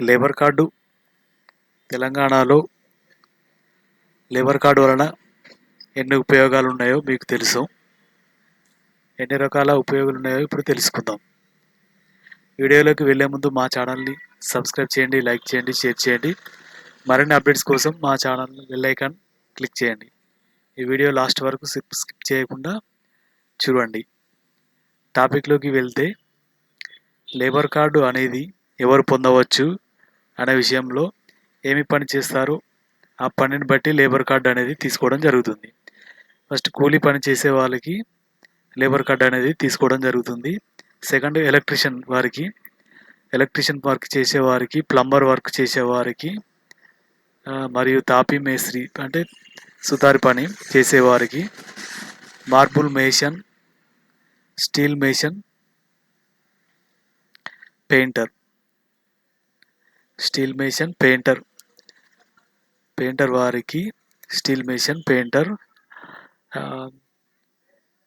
Labour card తెలంగాణలో labour card వలన ఎన్ని ఉపయోగాలు ఉన్నాయో మీకు తెలుసు. ఎన్ని రకాల ఉపయోగాలు ఉన్నాయో ఇప్పుడు తెలుసుకుందాం. వీడియోలోకి వెళ్ళే ముందు మా ఛానల్ని సబ్స్క్రైబ్ చేయండి లైక్ చేయండి షేర్ చేయండి. మరిన్ని అప్డేట్స్ కోసం మా ఛానల్ బెల్ ఐకాన్ క్లిక్ చేయండి. ఈ వీడియో లాస్ట్ వరకు స్కిప్ స్కిప్ చేయకుండా చూడండి. టాపిక్లోకి వెళ్తే లేబర్ కార్డు అనేది ఎవరు పొందవచ్చు అనే విషయంలో ఏమి పని చేస్తారు? ఆ పనిని బట్టి లేబర్ కార్డు అనేది తీసుకోవడం జరుగుతుంది. ఫస్ట్ కూలీ పని చేసే వాళ్ళకి లేబర్ కార్డు అనేది తీసుకోవడం జరుగుతుంది. సెకండ్ ఎలక్ట్రిషియన్ వారికి ఎలక్ట్రిషియన్ వర్క్ చేసేవారికి ప్లంబర్ వర్క్ చేసేవారికి మరియు తాపీ మేస్త్రి అంటే సుతారి పని చేసేవారికి marble mason steel mason painter. Steel mason painter. Painter వారికి స్టీల్ మేషన్ పెయింటర్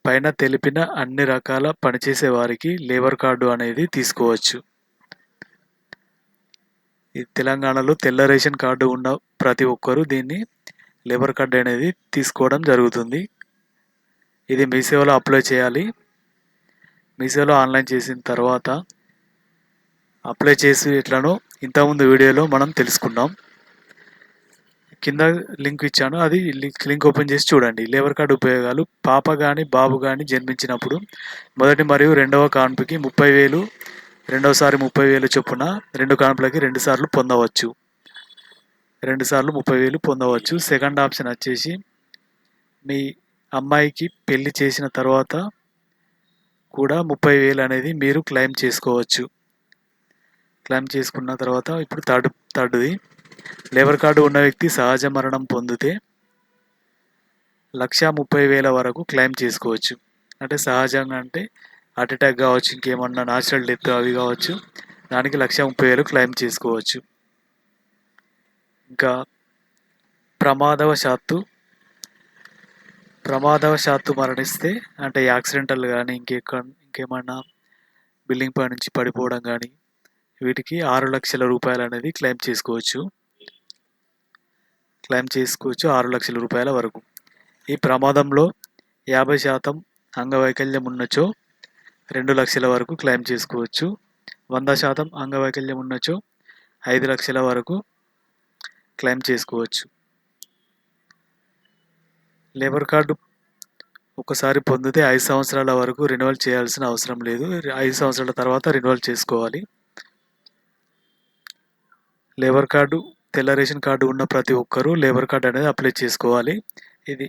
పైన తెలిపిన అన్ని రకాల పనిచేసే వారికి లేబర్ కార్డు అనేది తీసుకోవచ్చు. ఈ తెలంగాణలో తెల్ల రేషన్ కార్డు ఉన్న ప్రతి ఒక్కరూ దీన్ని లేబర్ కార్డు అనేది తీసుకోవడం జరుగుతుంది. ఇది మీ సేవలో అప్లై చేయాలి. మీ సేవలో ఆన్లైన్ చేసిన తర్వాత అప్లై చేసి ఎట్లనో ఇంతకుముందు వీడియోలో మనం తెలుసుకున్నాం. కింద లింక్ ఇచ్చాను. అది లింక్ లింక్ ఓపెన్ చేసి చూడండి. లేబర్ కార్డు ఉపయోగాలు పాప కానీ బాబు కానీ జన్మించినప్పుడు మొదటి మరియు రెండవ కాన్పుకి ముప్పై వేలు రెండవసారి ముప్పై వేలు చొప్పున రెండు కాన్పులకి రెండు సార్లు పొందవచ్చు. రెండు సార్లు ముప్పై వేలు పొందవచ్చు. సెకండ్ ఆప్షన్ వచ్చేసి మీ అమ్మాయికి పెళ్ళి చేసిన తర్వాత కూడా ముప్పై వేలు అనేది మీరు క్లెయిమ్ చేసుకోవచ్చు. క్లైమ్ చేసుకున్న తర్వాత ఇప్పుడు థర్డ్ థర్డ్ది. లేబర్ కార్డు ఉన్న వ్యక్తి సహజ మరణం పొందితే లక్ష ముప్పై వేల వరకు క్లెయిమ్ చేసుకోవచ్చు. అంటే సహజంగా అంటే హార్ట్ అటాక్ కావచ్చు ఇంకేమన్నా న్యాచురల్ డెత్ అవి కావచ్చు దానికి లక్ష ముప్పై వేలు క్లెయిమ్ చేసుకోవచ్చు. ఇంకా ప్రమాదవశాత్తు ప్రమాదవశాత్తు మరణిస్తే అంటే యాక్సిడెంటల్ కానీ ఇంకెక్క ఇంకేమన్నా బిల్డింగ్ పై నుంచి పడిపోవడం కానీ వీటికి ఆరు లక్షల రూపాయలు అనేది క్లెయిమ్ చేసుకోవచ్చు. క్లెయిమ్ చేసుకోవచ్చు ఆరు లక్షల రూపాయల వరకు. ఈ ప్రమాదంలో యాభై శాతం అంగవైకల్యం ఉన్నచో రెండు లక్షల వరకు క్లెయిమ్ చేసుకోవచ్చు. వంద శాతం అంగవైకల్యం ఉన్నచో ఐదు లక్షల వరకు క్లెయిమ్ చేసుకోవచ్చు. లేబర్ కార్డు ఒకసారి పొందితే ఐదు సంవత్సరాల వరకు రెన్యువల్ చేయాల్సిన అవసరం లేదు. ఐదు సంవత్సరాల తర్వాత రెన్యువల్ చేసుకోవాలి. లేబర్ కార్డు తెల్ల రేషన్ కార్డు ఉన్న ప్రతి ఒక్కరూ లేబర్ కార్డు అనేది అప్లై చేసుకోవాలి. ఇది